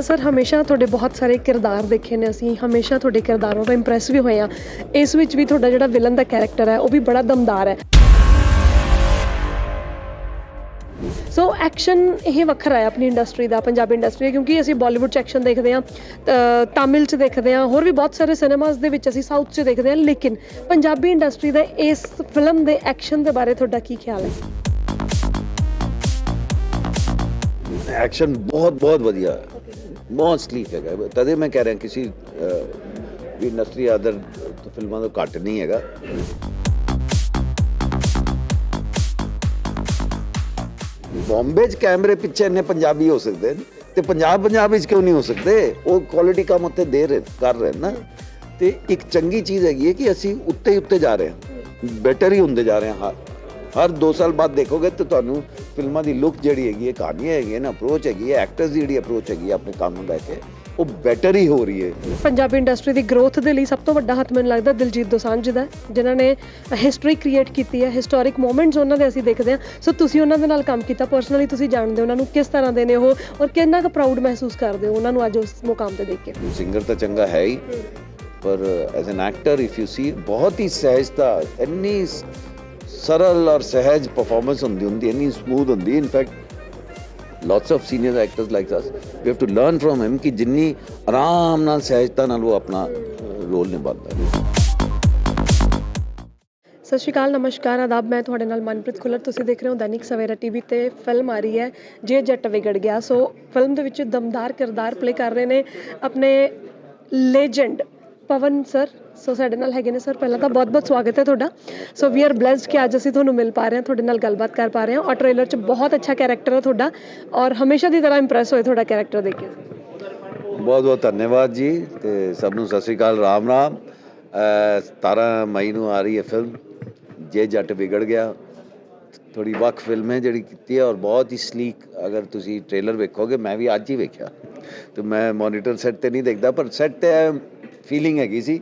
Sir, ਹਮੇਸ਼ਾ ਤੁਹਾਡੇ ਬਹੁਤ ਸਾਰੇ ਕਿਰਦਾਰ ਦੇਖੇ ਨੇ ਅਸੀਂ, ਹਮੇਸ਼ਾ ਤੁਹਾਡੇ ਕਿਰਦਾਰਾਂ ਤੋਂ ਇੰਪ੍ਰੈਸ ਵੀ ਹੋਏ ਆ ਇਸ ਵਿੱਚ ਵੀ ਤੁਹਾਡਾ ਜਿਹੜਾ ਵਿਲਨ ਦਾ ਕੈਰੈਕਟਰ ਹੈ, ਉਹ ਵੀ ਬੜਾ ਦਮਦਾਰ ਹੈ। ਸੋ ਐਕਸ਼ਨ ਇਹ ਵੱਖਰਾ ਹੈ ਆਪਣੀ ਇੰਡਸਟਰੀ ਦਾ, ਪੰਜਾਬੀ ਇੰਡਸਟਰੀ ਦਾ, ਕਿਉਂਕਿ ਅਸੀਂ ਬਾਲੀਵੁੱਡ ਚ ਐਕਸ਼ਨ ਦੇਖਦੇ ਹਾਂ ਤਾਮਿਲ ਚ ਦੇਖਦੇ ਹਾਂ, ਹੋਰ ਵੀ ਬਹੁਤ ਸਾਰੇ ਸਿਨੇਮਾਸ ਦੇ ਵਿੱਚ ਅਸੀਂ ਸਾਊਥ ਚ ਦੇਖਦੇ ਹਾਂ, ਲੇਕਿਨ ਪੰਜਾਬੀ ਇੰਡਸਟਰੀ ਦਾ ਇਸ ਫਿਲਮ ਦੇ ਐਕਸ਼ਨ ਦੇ ਬਾਰੇ ਤੁਹਾਡਾ ਕੀ ਖਿਆਲ ਹੈ? ਐਕਸ਼ਨ ਬਹੁਤ ਬਹੁਤ ਵਧੀਆ। ਹੈ ਬਹੁਤ ਸਲੀਕ ਹੈਗਾ। ਤਦੇ ਮੈਂ ਕਹਿ ਰਿਹਾ ਕਿਸੇ ਵੀ ਇੰਡਸਟਰੀ ਆਦਰ ਫਿਲਮਾਂ ਤੋਂ ਘੱਟ ਨਹੀਂ ਹੈਗਾ। ਬੰਬੇ 'ਚ ਕੈਮਰੇ ਪਿੱਛੇ ਇੰਨੇ ਪੰਜਾਬੀ ਹੋ ਸਕਦੇ ਨੇ, ਤੇ ਪੰਜਾਬ ਪੰਜਾਬ ਵਿੱਚ ਕਿਉਂ ਨਹੀਂ ਹੋ ਸਕਦੇ? ਉਹ ਕੁਆਲਿਟੀ ਕੰਮ ਉੱਤੇ ਦੇ ਰਹੇ, ਕਰ ਰਹੇ ਨਾ ਤੇ ਇੱਕ ਚੰਗੀ ਚੀਜ਼ ਹੈਗੀ ਹੈ ਕਿ ਅਸੀਂ ਉੱਤੇ ਹੀ ਉੱਤੇ ਜਾ ਰਹੇ ਹਾਂ। ਬੈਟਰ ਹੀ ਹੁੰਦੇ ਜਾ ਰਹੇ ਹਾਂ। ਹਰ ਹਰ 2 ਸਾਲ ਬਾਅਦ ਦੇਖੋਗੇ ਤੇ ਤੁਹਾਨੂੰ ਫਿਲਮਾਂ ਦੀ ਲੁੱਕ ਜਿਹੜੀ ਹੈਗੀ ਹੈ ਕਹਾਣੀਆਂ ਹੈਗੀਆਂ ਨਾ ਅਪਰੋਚ ਹੈਗੀ ਹੈ ਐਕਟਰਸ ਦੀ ਜਿਹੜੀ ਅਪਰੋਚ ਹੈਗੀ ਹੈ ਆਪਣੇ ਕੰਮ ਨੂੰ ਲੈ ਕੇ ਉਹ ਬੈਟਰ ਹੀ ਹੋ ਰਹੀ ਹੈ। ਪੰਜਾਬੀ ਇੰਡਸਟਰੀ ਦੀ ਗਰੋਥ ਦੇ ਲਈ ਸਭ ਤੋਂ ਵੱਡਾ ਹੱਥ ਮੈਨੂੰ ਲੱਗਦਾ ਦਿਲਜੀਤ ਦੋਸਾਂਝ ਦਾ ਜਿਨ੍ਹਾਂ ਨੇ ਹਿਸਟਰੀ ਕ੍ਰੀਏਟ ਕੀਤੀ ਹੈ ਹਿਸਟੋਰਿਕ ਮੂਮੈਂਟਸ ਉਹਨਾਂ ਦੇ ਅਸੀਂ ਦੇਖਦੇ ਹਾਂ। ਸੋ ਤੁਸੀਂ ਉਹਨਾਂ ਦੇ ਨਾਲ ਕੰਮ ਕੀਤਾ ਪਰਸਨਲੀ ਤੁਸੀਂ ਜਾਣਦੇ ਹੋ ਉਹਨਾਂ ਨੂੰ ਕਿਸ ਤਰ੍ਹਾਂ ਦੇ ਨੇ ਉਹ ਔਰ ਕਿੰਨਾ ਕੁ ਪ੍ਰਾਊਡ ਮਹਿਸੂਸ ਕਰਦੇ ਹੋ ਉਹਨਾਂ ਨੂੰ ਅੱਜ ਉਸ ਮੁਕਾਮ ਤੇ ਦੇਖ ਕੇ? ਸਿੰਗਰ ਤਾਂ ਚੰਗਾ ਹੈ ਹੀ ਪਰ as an actor if you see ਬਹੁਤ ਹੀ ਸਹਿਜਤਾ ਇੰਨੀ ਸਰਲ ਔਰ ਸਹਿਜ ਪਰਫਾਰਮੈਂਸ ਹੁੰਦੀ ਹੁੰਦੀ, ਇੰਨੀ ਸਮੂਥ ਹੁੰਦੀ। In fact lots of senior actors like us, we have to learn from him ਕਿ ਜਿੰਨੀ ਆਰਾਮ ਨਾਲ, ਸਹਿਜਤਾ ਨਾਲ ਉਹ ਆਪਣਾ ਰੋਲ ਨਿਭਾਉਂਦਾ ਹੈ। ਸਤਿ ਸ਼੍ਰੀ ਅਕਾਲ, ਨਮਸਕਾਰ, ਆਦਾਬ। ਮੈਂ ਤੁਹਾਡੇ ਨਾਲ ਮਨਪ੍ਰੀਤ ਖੁੱਲਰ। ਤੁਸੀਂ ਦੇਖ ਰਹੇ ਹੋ ਦੈਨਿਕ ਸਵੇਰਾ ਟੀਵੀ ਤੇ ਫਿਲਮ ਆ ਰਹੀ ਹੈ, ਜੇ ਜੱਟ ਵਿਗੜ ਗਿਆ। ਸੋ ਫਿਲਮ ਦੇ ਵਿੱਚ ਦਮਦਾਰ ਕਿਰਦਾਰ ਪਲੇ ਕਰ ਰਹੇ ਨੇ ਆਪਣੇ ਲੈਜੈਂਡ ਪਵਨ ਸਰ ਸੋ ਸਾਡੇ ਨਾਲ ਹੈਗੇ ਨੇ ਸਰ ਪਹਿਲਾਂ ਤਾਂ ਬਹੁਤ-ਬਹੁਤ ਸਵਾਗਤ ਹੈ ਤੁਹਾਡਾ। ਸੋ ਵੀ ਆਰ ਬlesed ਕਿ ਅੱਜ ਅਸੀਂ ਤੁਹਾਨੂੰ ਮਿਲ ਪਾ ਰਹੇ ਹਾਂ, ਤੁਹਾਡੇ ਨਾਲ ਗੱਲਬਾਤ ਕਰ ਪਾ ਰਹੇ ਹਾਂ। ਔਰ ਟ੍ਰੇਲਰ 'ਚ ਬਹੁਤ ਅੱਛਾ ਕੈਰੈਕਟਰ ਹੈ ਤੁਹਾਡਾ ਔਰ ਹਮੇਸ਼ਾ ਦੀ ਤਰ੍ਹਾਂ ਇੰਪ੍ਰੈਸ ਹੋਏ ਤੁਹਾਡਾ ਕੈਰੈਕਟਰ ਦੇਖ ਕੇ। ਬਹੁਤ ਬਹੁਤ ਧੰਨਵਾਦ ਜੀ ਤੇ ਸਭ ਨੂੰ ਸਤਿ ਸ੍ਰੀ ਅਕਾਲ, ਰਾਮ ਰਾਮ। ਅਹ 17 ਮਈ ਨੂੰ ਆ ਰਹੀ ਹੈ ਫਿਲਮ ਜੇ ਜੱਟ ਵਿਗੜ ਗਿਆ। ਥੋੜੀ ਵੱਖ ਫਿਲਮ ਹੈ ਜਿਹੜੀ ਕੀਤੀ ਹੈ ਔਰ ਬਹੁਤ ਹੀ ਸਲੀਕ ਅਗਰ ਤੁਸੀਂ ਟ੍ਰੇਲਰ ਵੇਖੋਗੇ, ਮੈਂ ਵੀ ਅੱਜ ਹੀ ਵੇਖਿਆ। ਤੇ ਮੈਂ ਮੋਨੀਟਰ ਸੈੱਟ ਤੇ ਨਹੀਂ ਦੇਖਦਾ, ਪਰ ਸੈੱਟ ਤੇ ਫੀਲਿੰਗ ਹੈਗੀ ਸੀ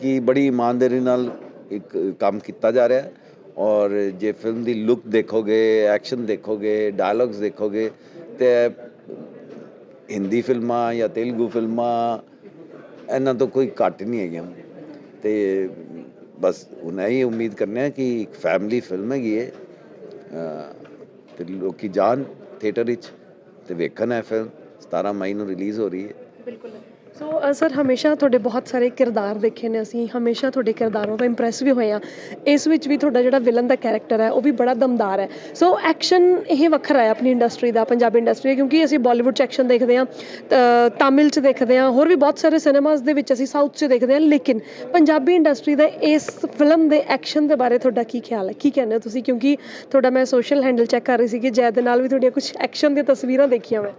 ਕਿ ਬੜੀ ਇਮਾਨਦਾਰੀ ਨਾਲ ਇੱਕ ਕੰਮ ਕੀਤਾ ਜਾ ਰਿਹਾ ਔਰ ਜੇ ਫਿਲਮ ਦੀ ਲੁੱਕ ਦੇਖੋਗੇ ਐਕਸ਼ਨ ਦੇਖੋਗੇ ਡਾਇਲੌਗਸ ਦੇਖੋਗੇ, ਤੇ ਹਿੰਦੀ ਫਿਲਮਾਂ ਜਾਂ ਤੇਲਗੂ ਫਿਲਮਾਂ, ਇਹਨਾਂ ਤੋਂ ਕੋਈ ਘੱਟ ਨਹੀਂ ਹੈਗੀਆਂ। ਤੇ ਬਸ ਹੁਣ ਇਹੀ ਉਮੀਦ ਕਰਨੇ ਆ ਕਿ ਇੱਕ ਫੈਮਿਲੀ ਫਿਲਮ ਹੈਗੀ ਹੈ ਅਹ ਤੇ ਲੋਕੀ ਜਾਣ ਥੀਏਟਰ ਵਿੱਚ ਤੇ ਵੇਖਣ ਹੈ ਫਿਲਮ 17 ਮਈ ਨੂੰ ਰਿਲੀਜ਼ ਹੋ ਰਹੀ ਹੈ। ਬਿਲਕੁਲ। ਸੋ ਸਰ uh, ਹਮੇਸ਼ਾ ਤੁਹਾਡੇ ਬਹੁਤ ਸਾਰੇ ਕਿਰਦਾਰ ਦੇਖੇ ਨੇ ਅਸੀਂ, ਹਮੇਸ਼ਾ ਤੁਹਾਡੇ ਕਿਰਦਾਰਾਂ ਤੋਂ ਇੰਪ੍ਰੈਸ ਵੀ ਹੋਏ ਆ ਇਸ ਵਿੱਚ ਵੀ ਤੁਹਾਡਾ ਜਿਹੜਾ ਵਿਲਨ ਦਾ ਕੈਰੈਕਟਰ ਹੈ, ਉਹ ਵੀ ਬੜਾ ਦਮਦਾਰ ਹੈ। ਸੋ ਐਕਸ਼ਨ ਇਹ ਵੱਖਰਾ ਹੈ ਆਪਣੀ ਇੰਡਸਟਰੀ ਦਾ, ਪੰਜਾਬੀ ਇੰਡਸਟਰੀ ਦਾ, ਕਿਉਂਕਿ ਅਸੀਂ ਬਾਲੀਵੁੱਡ ਚ ਐਕਸ਼ਨ ਦੇਖਦੇ ਹਾਂ ਤਾਮਿਲ ਚ ਦੇਖਦੇ ਹਾਂ, ਹੋਰ ਵੀ ਬਹੁਤ ਸਾਰੇ ਸਿਨੇਮਾਸ ਦੇ ਵਿੱਚ ਅਸੀਂ ਸਾਊਥ ਚ ਦੇਖਦੇ ਹਾਂ, ਲੇਕਿਨ ਪੰਜਾਬੀ ਇੰਡਸਟਰੀ ਦਾ ਇਸ ਫਿਲਮ ਦੇ ਐਕਸ਼ਨ ਦੇ ਬਾਰੇ ਤੁਹਾਡਾ ਕੀ ਖਿਆਲ ਹੈ? ਕੀ ਕਹਿੰਦੇ ਹੋ ਤੁਸੀਂ? ਕਿਉਂਕਿ ਤੁਹਾਡਾ ਮੈਂ ਸੋਸ਼ਲ ਹੈਂਡਲ ਚੈੱਕ ਕਰ ਰਹੀ ਸੀ ਕਿ ਜੈ ਦੇ ਨਾਲ ਵੀ ਤੁਹਾਡੀਆਂ ਕੁਝ ਐਕਸ਼ਨ ਦੀਆਂ ਤਸਵੀਰਾਂ ਦੇਖੀਆਂ ਮੈਂ।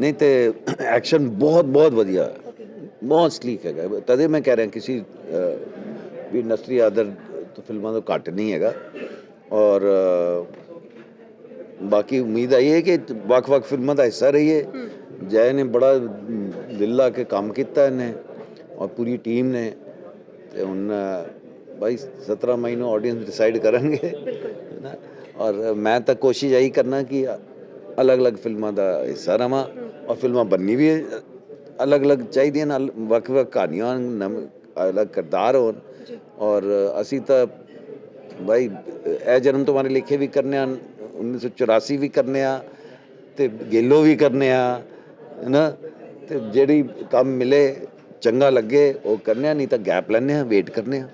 ਨਹੀਂ ਤੇ ਐਕਸ਼ਨ ਬਹੁਤ ਬਹੁਤ ਵਧੀਆ। ਬਹੁਤ ਸਲੀਕ ਹੈਗਾ। ਤਦੇ ਮੈਂ ਕਹਿ ਰਿਹਾ ਕਿਸੇ ਵੀ ਇੰਡਸਟਰੀ ਆਦਰ ਤੋਂ ਫਿਲਮਾਂ ਤੋਂ ਘੱਟ ਨਹੀਂ ਹੈਗਾ। ਔਰ ਬਾਕੀ ਉਮੀਦ ਆਈ ਹੈ ਕਿ ਵੱਖ-ਵੱਖ ਫਿਲਮਾਂ ਦਾ ਹਿੱਸਾ ਰਹੀਏ। ਜੈ ਨੇ ਬੜਾ ਦਿਲ ਲਾ ਕੇ ਕੰਮ ਕੀਤਾ ਇਹਨੇ ਔਰ ਪੂਰੀ ਟੀਮ ਨੇ। ਤੇ ਹੁਣ ਬਾਈ 17 ਮਈ ਨੂੰ ਆਡੀਅנס ਡਿਸਾਈਡ ਕਰਨਗੇ ਨਾ? ਔਰ ਮੈਂ ਤਾਂ ਕੋਸ਼ਿਸ਼ ਇਹੀ ਕਰਨਾ ਕਿ ਅਲੱਗ-ਅਲੱਗ ਫਿਲਮਾਂ ਦਾ ਹਿੱਸਾ ਰਵਾਂ ਔਰ ਫਿਲਮਾਂ ਬੰਨੀ ਵੀ ਅਲੱਗ-ਅਲੱਗ ਚਾਹੀਦੀਆਂ ਨਾਲ ਵੱਖ-ਵੱਖ ਕਹਾਣੀਆਂ ਅਲੱਗ ਕਿਰਦਾਰ ਹੋਣ ਔਰ ਅਸੀਂ ਤਾਂ ਭਾਈ ਇਹ ਜਨਮ ਤੁਹਾਰੇ ਲਿਖੇ ਵੀ ਕਰਨੇ ਆ 1984 ਵੀ ਕਰਨੇ ਆ ਤੇ ਗੇਲੋ ਵੀ ਕਰਨੇ ਆ ਹੈਨਾ? ਤੇ ਜਿਹੜੀ ਕੰਮ ਮਿਲੇ ਚੰਗਾ ਲੱਗੇ ਉਹ ਕਰਨੇ ਆ ਨਹੀਂ ਤਾਂ ਗੈਪ ਲੈਣੇ ਆ ਵੇਟ ਕਰਨੇ ਆ।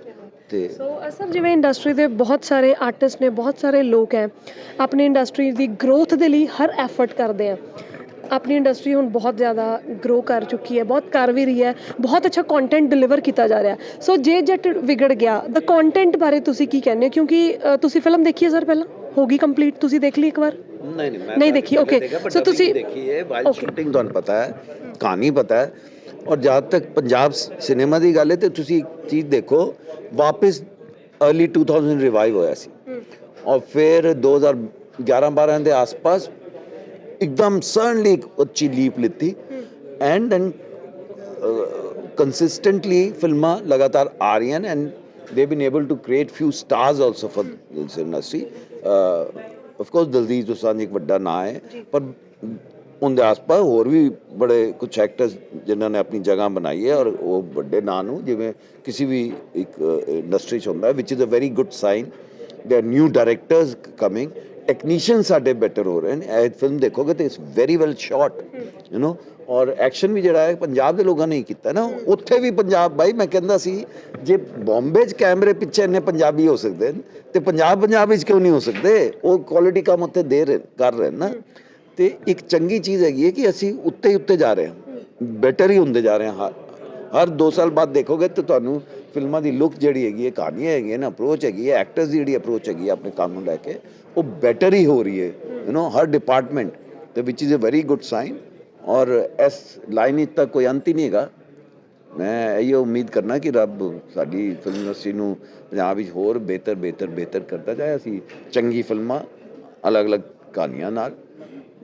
ਤੇ ਸੋ ਸਰ ਜਿਵੇਂ ਇੰਡਸਟਰੀ ਦੇ ਬਹੁਤ ਸਾਰੇ ਆਰਟਿਸਟ ਨੇ ਬਹੁਤ ਸਾਰੇ ਲੋਕ ਹੈ ਆਪਣੀ ਇੰਡਸਟਰੀ ਦੀ ਗਰੋਥ ਦੇ ਲਈ ਹਰ ਐਫਰਟ ਕਰਦੇ ਆ। ਆਪਣੀ ਇੰਡਸਟਰੀ ਹੁਣ ਬਹੁਤ ਜ਼ਿਆਦਾ ਗਰੋ ਕਰ ਚੁੱਕੀ ਹੈ ਬਹੁਤ ਕਰ ਵੀ ਰਹੀ ਹੈ ਬਹੁਤ ਅੱਛਾ ਕੰਟੈਂਟ ਡਿਲੀਵਰ ਕੀਤਾ ਜਾ ਰਿਹਾ। ਸੋ ਜੇ ਜੱਟ ਵਿਗੜ ਗਿਆ ਦਾ ਕੰਟੈਂਟ ਬਾਰੇ ਤੁਸੀਂ ਕੀ ਕਹਿੰਦੇ ਹੋ? ਕਿਉਂਕਿ ਅ, ਤੁਸੀਂ ਫਿਲਮ ਦੇਖੀ ਹੈ ਸਰ ਪਹਿਲਾਂ? ਹੋ ਗਈ ਕੰਪਲੀਟ ਤੁਸੀਂ ਦੇਖ ਲਈ ਇੱਕ ਵਾਰ? ਨਹੀਂ ਨਹੀਂ ਮੈਂ ਨਹੀਂ ਤਾਂ ਦੇਖੀ, ਪਹਿਲੇ okay. ਦੇਖਿਆ, but So dubbing ਤੁਸੀਂ- ਦੇਖੀ ਹੈ ਵਾਈਲ Okay. ਸ਼ੂਟਿੰਗ ਤੁਹਾਨੂੰ ਪਤਾ ਹੈ ਕਹਾਣੀ ਪਤਾ ਹੈ। और जहाँ तक पंजाब सिनेमा की गल है तो तुम एक चीज़ देखो वापस अर्ली टू थाउज़ेंड रिवाइव होया और फिर दो हज़ार ग्यारह बारह के आस पास एकदम सडनली एक लीप लिती एंड एंड कंसिस्टेंटली फ़िल्म लगातार आ रही and they been able to create few stars all suffer industry of course Diljit Dosanjh एक बड़ा ना है पर ਉਹਦੇ ਆਸ-ਪਾਸ ਹੋਰ ਵੀ ਬੜੇ ਕੁਝ ਐਕਟਰਸ ਜਿਨ੍ਹਾਂ ਨੇ ਆਪਣੀ ਜਗ੍ਹਾ ਬਣਾਈ ਹੈ ਔਰ ਉਹ ਵੱਡੇ ਨਾਂ ਨੂੰ ਜਿਵੇਂ ਕਿਸੇ ਵੀ ਇੱਕ ਇੰਡਸਟਰੀ 'ਚ ਹੁੰਦਾ which is a very good sign they are new directors coming technician ਸਾਡੇ ਬੈਟਰ ਹੋ ਰਹੇ ਨੇ। ਇਹ ਫਿਲਮ ਦੇਖੋਗੇ ਤੇ it's very well shot you know ਔਰ ਐਕਸ਼ਨ ਵੀ ਜਿਹੜਾ ਹੈ, ਪੰਜਾਬ ਦੇ ਲੋਕਾਂ ਨੇ ਹੀ ਕੀਤਾ ਨਾ। ਉੱਥੇ ਵੀ ਪੰਜਾਬ, ਬਾਈ ਮੈਂ ਕਹਿੰਦਾ ਸੀ, ਜੇ ਬੰਬੇ 'ਚ ਕੈਮਰੇ ਪਿੱਛੇ ਇੰਨੇ ਪੰਜਾਬੀ ਹੋ ਸਕਦੇ ਨੇ, ਤੇ ਪੰਜਾਬ ਪੰਜਾਬ ਵਿੱਚ ਕਿਉਂ ਨਹੀਂ ਹੋ ਸਕਦੇ? ਉਹ ਕੁਆਲਿਟੀ ਕੰਮ ਉੱਥੇ ਦੇ ਰਹੇ, ਕਰ ਰਹੇ ਨੇ ਨਾ। ਤੇ ਇੱਕ ਚੰਗੀ ਚੀਜ਼ ਹੈਗੀ ਹੈ ਕਿ ਅਸੀਂ ਉੱਤੇ ਹੀ ਉੱਤੇ ਜਾ ਰਹੇ ਹਾਂ। ਬੈਟਰ ਹੀ ਹੁੰਦੇ ਜਾ ਰਹੇ ਹਾਂ। ਹਰ- ਹਰ 2 ਸਾਲ ਬਾਅਦ ਦੇਖੋਗੇ ਤੇ ਤੁਹਾਨੂੰ ਫਿਲਮਾਂ ਦੀ ਲੁੱਕ ਜਿਹੜੀ ਹੈਗੀ ਹੈ, ਕਹਾਣੀਆਂ ਹੈਗੀਆਂ ਨੇ ਅਪਰੋਚ ਹੈਗੀ ਹੈ ਐਕਟਰਸ ਦੀ ਜਿਹੜੀ ਅਪਰੋਚ ਹੈਗੀ ਹੈ ਆਪਣੇ ਕੰਮ ਨੂੰ ਲੈ ਕੇ, ਉਹ ਬੈਟਰ ਹੀ ਹੋ ਰਹੀ ਹੈ। ਯੂ نو ਹਰ ਡਿਪਾਰਟਮੈਂਟ ਤੇ which is a very good sign ਔਰ ਇਸ ਲਾਈਨ ਵਿੱਚ ਤਾਂ ਕੋਈ ਅੰਤ ਹੀ ਨਹੀਂ ਹੈਗਾ। ਮੈਂ ਇਹੋ ਉਮੀਦ ਕਰਨਾ ਕਿ ਰੱਬ ਸਾਡੀ ਫਿਲਮ ਇੰਡਸਟਰੀ ਨੂੰ ਪੰਜਾਬ ਵਿੱਚ ਹੋਰ ਬਿਹਤਰ ਬਿਹਤਰ ਬਿਹਤਰ ਕਰਦਾ ਜਾਏ। ਅਸੀਂ ਚੰਗੀ ਫਿਲਮਾਂ, ਅਲੱਗ-ਅਲੱਗ ਕਹਾਣੀਆਂ ਨਾਲ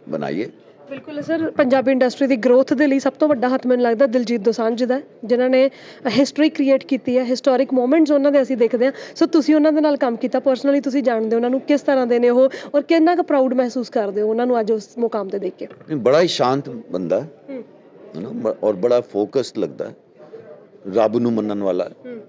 ਬਣਾਈਏ। ਬਿਲਕੁਲ ਸਰ ਪੰਜਾਬੀ ਇੰਡਸਟਰੀ ਦੀ ਗਰੋਥ ਦੇ ਲਈ ਸਭ ਤੋਂ ਵੱਡਾ ਹੱਥ ਮੈਨੂੰ ਲੱਗਦਾ ਦਿਲਜੀਤ ਦੋਸਾਂਝ ਦਾ ਹੈ, ਜਿਨ੍ਹਾਂ ਨੇ ਹਿਸਟਰੀ ਕ੍ਰੀਏਟ ਕੀਤੀ ਹੈ ਹਿਸਟੋਰਿਕ ਮੂਮੈਂਟਸ ਉਹਨਾਂ ਦੇ ਅਸੀਂ ਦੇਖਦੇ ਹਾਂ। ਸੋ ਤੁਸੀਂ ਉਹਨਾਂ ਦੇ ਨਾਲ ਕੰਮ ਕੀਤਾ ਪਰਸਨਲੀ ਤੁਸੀਂ ਜਾਣਦੇ ਹੋ ਉਹਨਾਂ ਨੂੰ ਕਿਸ ਤਰ੍ਹਾਂ ਦੇ ਨੇ ਉਹ ਔਰ ਕਿੰਨਾ ਕੁ ਪ੍ਰਾਊਡ ਮਹਿਸੂਸ ਕਰਦੇ ਹੋ ਉਹਨਾਂ ਨੂੰ ਅੱਜ ਉਸ ਮੁਕਾਮ ਤੇ ਦੇਖ ਕੇ? ਨਹੀਂ, ਬੜਾ ਹੀ ਸ਼ਾਂਤ ਬੰਦਾ ਹੈ ਨਾ ਬ- ਔਰ ਬੜਾ ਫੋਕਸਡ ਲੱਗਦਾ ਹੈ ਰੱਬ ਨੂੰ ਮੰਨਣ ਵਾਲਾ। ਹੂੰ।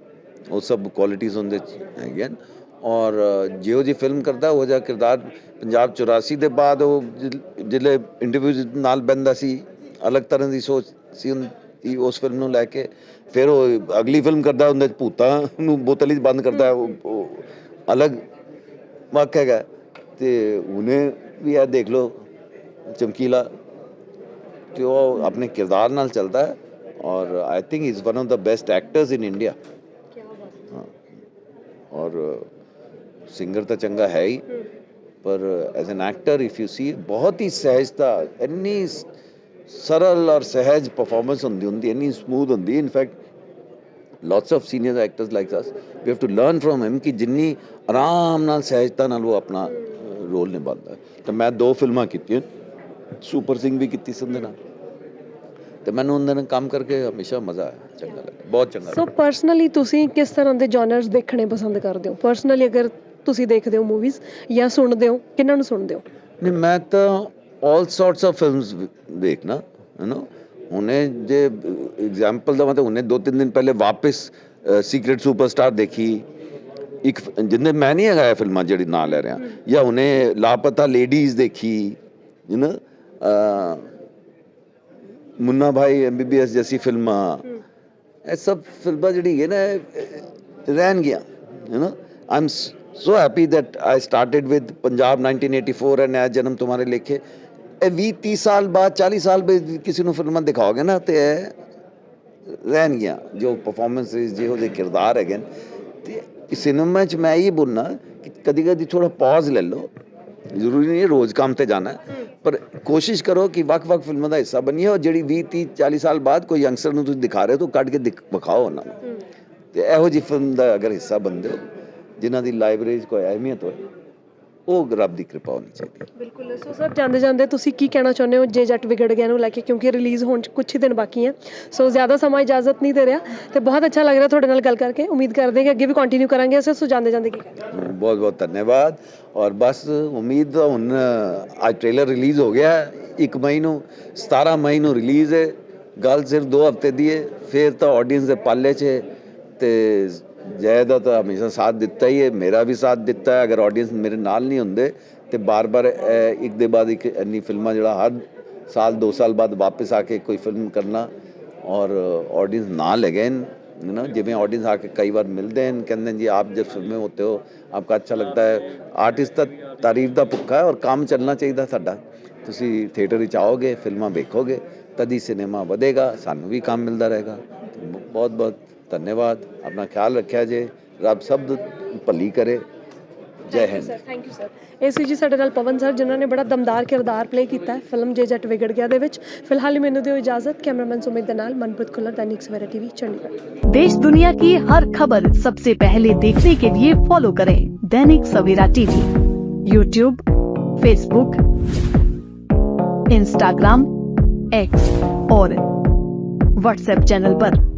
ਉਹ ਸਭ ਕੁਆਲਿਟੀਆਂ ਉਹਦੇ ਚ ਹੈਗੀਆਂ ਨੇ। ਔਰ ਜਿਹੋ ਜੀ ਫਿਲਮ ਕਰਦਾ ਉਹ ਜਿਹਾ ਕਿਰਦਾਰ ਪੰਜਾਬ 84 ਦੇ ਬਾਅਦ ਉਹ ਜਿ- ਜਿਹੜੇ ਇੰਟਰਵਿਊ ਨਾਲ ਬੰਦਾ ਸੀ ਅਲੱਗ ਤਰ੍ਹਾਂ ਦੀ ਸੋਚ ਸੀ ਉਹਦੀ ਉਸ ਫਿਲਮ ਨੂੰ ਲੈ ਕੇ। ਫਿਰ ਉਹ ਅਗਲੀ ਫਿਲਮ ਕਰਦਾ ਉਹਦੇ ਭੂਤਾਂ ਨੂੰ ਬੋਤਲ ਬੰਦ ਕਰਦਾ ਹੈ, ਉਹ ਅਲੱਗ ਵਾਕਿਆ ਹੈਗਾ। ਤੇ ਉਹਨੇ ਵੀ ਇਹ ਦੇਖ ਲਓ ਚਮਕੀਲਾ। ਤੇ ਉਹ ਆਪਣੇ ਕਿਰਦਾਰ ਨਾਲ ਚੱਲਦਾ ਹੈ ਔਰ I think is one of the best actors in India ਕੀ ਬਾਤ ਹਾਂ। ਔਰ ਸਿੰਗਰ ਤਾਂ ਚੰਗਾ ਹੈ ਹੀ ਪਰ as an actor if you see ਬਹੁਤ ਹੀ ਸਹਿਜਤਾ ਇੰਨੀ ਸਰਲ ਔਰ ਸਹਿਜ ਪਰਫਾਰਮੈਂਸ ਹੁੰਦੀ ਹੁੰਦੀ ਇੰਨੀ ਸਮੂਥ ਹੁੰਦੀ in fact lots of senior actors like us we have to learn from him ਕਿ ਜਿੰਨੀ ਆਰਾਮ ਨਾਲ ਸਹਿਜਤਾ ਨਾਲ ਉਹ ਆਪਣਾ ਰੋਲ ਨਿਭਾਉਂਦਾ। ਤੇ ਮੈਂ ਦੋ ਫਿਲਮਾਂ ਕੀਤੀਆਂ ਸੁਪਰ ਸਿੰਘ ਵੀ ਕੀਤੀ ਸੀ ਉਹਦੇ ਨਾਲ। ਤੇ ਮੈਨੂੰ ਉਹਨਾਂ ਨਾਲ ਕੰਮ ਕਰਕੇ ਹਮੇਸ਼ਾ ਮਜ਼ਾ ਆਇਆ ਚੰਗਾ ਲੱਗਾ ਬਹੁਤ ਚੰਗਾ ਸੋ ਪਰਸਨਲੀ ਤੁਸੀਂ ਕਿਸ ਤਰ੍ਹਾਂ ਦੇ ਜਨਰਸ ਦੇਖਣੇ ਪਸੰਦ ਕਰਦੇ ਹੋ? ਪਰਸਨਲੀ ਅਗਰ ਤੁਸੀਂ ਦੇਖਦੇ ਹੋ ਮੂਵੀਜ਼ ਜਾਂ ਸੁਣਦੇ ਹੋ ਕਿਹਨਾਂ ਨੂੰ ਸੁਣਦੇ ਹੋ ਨਹੀਂ ਮੈਂ ਤਾਂ ਆਲ ਸੌਰਟਸ ਆਫ ਫਿਲਮਸ ਦੇਖਣਾ ਹੈ ਨਾ ਹੁਣੇ ਜੇ ਐਗਜ਼ਾਮਪਲ ਦਾ ਮਤਲਬ ਹੁਣੇ ਦੋ ਤਿੰਨ ਦਿਨ ਪਹਿਲੇ ਵਾਪਸ ਸੀਕ੍ਰੀਟ ਸੁਪਰਸਟਾਰ ਦੇਖੀ ਇੱਕ ਫ- ਜਿੰਨੇ ਮੈਂ ਨਹੀਂ ਹੈਗਾ ਇਹ ਫਿਲਮਾਂ ਜਿਹੜੀ ਨਾਂ ਲੈ ਰਿਹਾ ਜਾਂ ਹੁਣੇ ਲਾਪਤਾ ਲੇਡੀਜ਼ ਦੇਖੀ you know Munna Bhai MBBS ਜੈਸੀ ਫਿਲਮਾਂ ਇਹ ਸਭ ਫਿਲਮਾਂ ਜਿਹੜੀ ਹੈ ਨਾ ਇਹ ਰਹਿਣ ਗਿਆ you no I so happy that I started with Punjab 1984 and ਨया ਜਨਮ ਤੁਹਾਰੇ ਲੇਖੇ ਇਹ 20 30 ਸਾਲ ਬਾਅਦ 40 ਸਾਲ ਬਾਅਦ ਕਿਸੇ ਨੂੰ ਫਿਲਮਾਂ ਦਿਖਾਓਗੇ ਨਾ ਤੇ ਰਹਿਣ ਗਿਆ ਜੋ ਪਰਫਾਰਮੈਂਸ ਜਿਹੋ ਜਿਹੇ ਕਿਰਦਾਰ ਹੈਗੇ ਤੇ ਸਿਨੇਮਾ 'ਚ ਮੈਂ ਇਹ ਬੋਲਣਾ ਕਿ ਕਦੀ ਕਦੀ ਥੋੜਾ ਪੌਜ਼ ਲੈ ਲਓ ਜ਼ਰੂਰੀ ਨਹੀਂ ਰੋਜ਼ ਕੰਮ ਤੇ ਜਾਣਾ ਪਰ ਕੋਸ਼ਿਸ਼ ਕਰੋ ਕਿ ਵੱਖ-ਵੱਖ ਫਿਲਮਾਂ ਦਾ ਹਿੱਸਾ ਬਣੀਏ ਔਰ ਜਿਹੜੀ 20 30 40 ਸਾਲ ਬਾਅਦ ਕੋਈ ਯੰਗਸਟਰ ਨੂੰ ਤੁਸੀਂ ਦਿਖਾ ਰਹੇ ਹੋ ਤਾਂ ਕੱਢ ਕੇ ਦਿਖ- ਵਿਖਾਓ ਉਹਨਾਂ ਨੂੰ ਤੇ ਇਹੋ ਜਿਹੀ ਫਿਲਮ ਦਾ ਅਗਰ ਹਿੱਸਾ ਬਣਦੇ ਹੋ ਜਿਨ੍ਹਾਂ ਦੀ ਲਾਇਬ੍ਰੇਰੀ 'ਚ ਕੋਈ ਅਹਿਮੀਅਤ ਹੋਏ ਉਹ ਰੱਬ ਦੀ ਕਿਰਪਾ ਹੋਣੀ ਚਾਹੀਦੀ ਬਿਲਕੁਲ ਸੋ ਸਰ ਜਾਂਦੇ ਜਾਂਦੇ ਤੁਸੀਂ ਕੀ ਕਹਿਣਾ ਚਾਹੁੰਦੇ ਹੋ? ਜੇ ਜੱਟ ਵਿਗੜ ਗਿਆ ਨੂੰ ਲੈ ਕੇ ਕਿਉਂਕਿ ਰਿਲੀਜ਼ ਹੋਣ ਚ ਕੁਝ ਹੀ ਦਿਨ ਬਾਕੀ ਹੈ। ਸੋ ਜ਼ਿਆਦਾ ਸਮਾਂ ਇਜਾਜ਼ਤ ਨਹੀਂ ਦੇ ਰਿਹਾ ਤੇ ਬਹੁਤ ਅੱਛਾ ਲੱਗ ਰਿਹਾ ਤੁਹਾਡੇ ਨਾਲ ਗੱਲ ਕਰਕੇ। ਉਮੀਦ ਕਰਦੇ ਹਾਂ ਕਿ ਅੱਗੇ ਵੀ ਕੰਟੀਨਿਊ ਕਰਾਂਗੇ ਅਸੀਂ। ਸੋ ਜਾਂਦੇ ਜਾਂਦੇ ਕੀ ਬਹੁਤ ਬਹੁਤ ਧੰਨਵਾਦ। ਔਰ ਬਸ ਉਮੀਦ ਹੁਣ ਅੱਜ ਟ੍ਰੇਲਰ ਰਿਲੀਜ਼ ਹੋ ਗਿਆ 1 ਮਈ ਨੂੰ 17 ਮਈ ਨੂੰ ਰਿਲੀਜ਼ ਹੈ। ਗੱਲ ਸਿਰਫ 2 ਹਫ਼ਤੇ ਦੀ ਹੈ। ਫਿਰ ਤਾਂ ਆਡੀਅנס ਦੇ ਪਾਲੇ 'ਚ ਤੇ ਜੈ ਦਾ ਤਾਂ ਹਮੇਸ਼ਾ ਸਾਥ ਦਿੱਤਾ ਹੀ ਹੈ, ਮੇਰਾ ਵੀ ਸਾਥ ਦਿੱਤਾ ਹੈ। ਅਗਰ ਆਡੀਅנס ਮੇਰੇ ਨਾਲ ਨਹੀਂ ਹੁੰਦੇ ਤੇ ਬਾਰ-ਬਾਰ ਇੱਕ ਦੇ ਬਾਅਦ ਇੱਕ ਇੰਨੀ ਫਿਲਮਾਂ ਜਿਹੜਾ ਹਰ ਸਾਲ 2 ਸਾਲ ਬਾਅਦ ਵਾਪਸ ਆ ਕੇ ਕੋਈ ਫਿਲਮ ਕਰਨਾ ਔਰ ਆਡੀਅנס ਨਾਲ ਅਗੇਨ यू नो जिमें ऑडियंस आके कई बार मिलते हैं कहते हैं जी आप जब फिल्म में होते हो आपका अच्छा लगता है ਆਰਟਿਸਟ ਦਾ ਤਾਰੀਫ ਦਾ ਭੁੱਖਾ ਹੈ ਔਰ ਕੰਮ ਚੱਲਣਾ ਚਾਹੀਦਾ ਸਾਡਾ। ਤੁਸੀਂ ਥੀਏਟਰ ਵਿੱਚ ਆਓਗੇ, ਫਿਲਮਾਂ ਵੇਖੋਗੇ, ਤਦ ਹੀ ਸਿਨੇਮਾ ਵਧੇਗਾ, ਸਾਨੂੰ ਵੀ ਕੰਮ ਮਿਲਦਾ ਰਹੇਗਾ। ਬਹੁਤ ਬਹੁਤ ਧੰਨਵਾਦ ਆਪਣਾ ਖਿਆਲ ਰੱਖਿਆ ਜੇ ਰੱਬ ਸਭ ਦੀ ਭਲੀ ਕਰੇ Jai Hind sir thank you sir ਇਹ ਸੀ ਜੀ ਸਾਡੇ ਨਾਲ ਪਵਨ ਸਰ ਜਿਨ੍ਹਾਂ ਨੇ ਬੜਾ ਦਮਦਾਰ ਕਿਰਦਾਰ ਪਲੇ ਕੀਤਾ ਹੈ ਫਿਲਮ ਜੇ ਜੱਟ ਵਿਗੜ ਗਿਆ ਦੇ ਵਿੱਚ ਫਿਲਹਾਲ ਮੈਨੂੰ ਦਿਓ ਇਜਾਜ਼ਤ ਕੈਮਰਾਮੈਨ ਸੁਮਿਤ ਦੇ ਨਾਲ ਮਨਪ੍ਰੀਤ ਖੁੱਲਰ दैनिक सवेरा टीवी चंडीगढ़ देश दुनिया की हर खबर सबसे पहले देखने के लिए फॉलो करें Dainik Savera TV YouTube Facebook Instagram X और व्हाट्सएप चैनल पर।